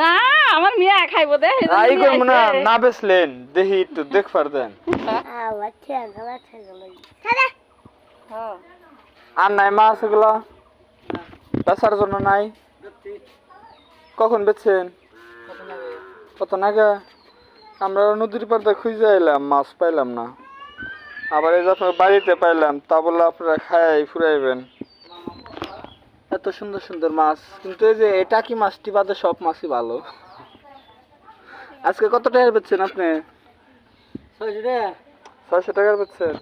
না আমার মেয়ে খাইবো দে আই করব না। না বেসলেন দেখি একটু দেখ পার দেন। ঠেকা লাগি খাদা। হ্যাঁ। আর নাই মাছ এগুলো? বেচার জন্য নাই? কখন বেচছেন? কত নাগে? আমরা নদীর পাড়ে খুঁজে এলাম মাছ পাইলাম না। আবার এই যে আপনার বাড়িতে পাইলাম তা বললে আপনারা খাই ফুরাইবেন। এত সুন্দর সুন্দর মাছ। কিন্তু এই যে এটা কি মাছটি বাদে সব মাছই ভালো। আজকে কত টাকা বেচছেন আপনি? ছয়শো টাকার বেচছেন।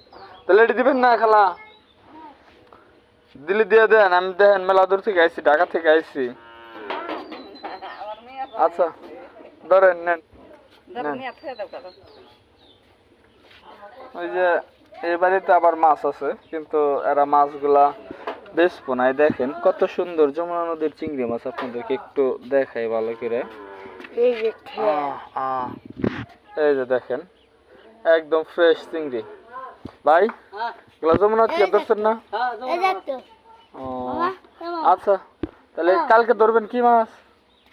তাহলে এটি দিবেন না খালা? দিলে দিয়ে দেন আমি দেখেন মেলা দূর থেকে আইছি ঢাকা থেকে আইছি। আচ্ছা ধরেন নেন। ওই যে এই বাড়িতে আবার মাছ আছে কিন্তু এরা মাছগুলা বেশ নাই দেখেন কত সুন্দর যমুনা নদীর চিংড়ি মাছ আপনাদেরকে একটু দেখাই ভালো করে। এই যে দেখেন একদম ফ্রেশ চিংড়ি। ভাই এগুলা যমুনা থেকে ধরছেন না? এই দেখ তো ও আচ্ছা তাহলে কালকে ধরবেন কি মাছ?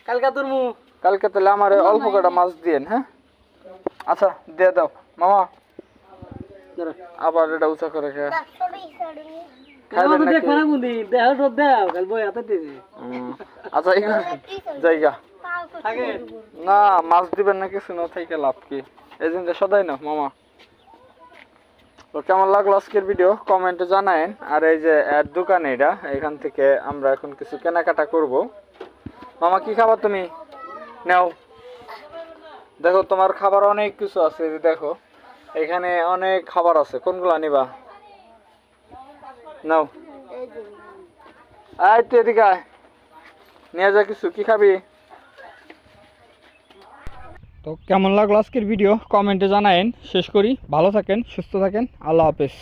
কালকে ধরবো। কালকে তাহলে আমার অল্প কটা মাছ দিয়েন হ্যাঁ? আচ্ছা দিয়ে দাও। মামা আবার এটা উঁচা করে খা। আচ্ছা এই জায়গা পাও তো থাকে? না মাছ দিবেন না কিছু না থেকে লাভ কি? এই দিনটা সদাই না মামা। তো কেমন লাগল আজকের ভিডিও কমেন্টে জানায়েন। আর এই যে এর দোকান এটা এখান থেকে আমরা এখন কিছু কেনাকাটা করব। মামা কি খাবার তুমি? নাও। দেখো তোমার খাবার অনেক কিছু আছে যে দেখো। এখানে অনেক খাবার আছে। কোনগুলা নিবা? নাও। আয় তুই এদিকে আয়। নিয়ে যা কিছু, কি খাবি? তো কেমন লাগল আজকের ভিডিও কমেন্টে জানায়েন। শেষ করি। ভালো থাকেন, সুস্থ থাকেন। আল্লাহ হাফেজ।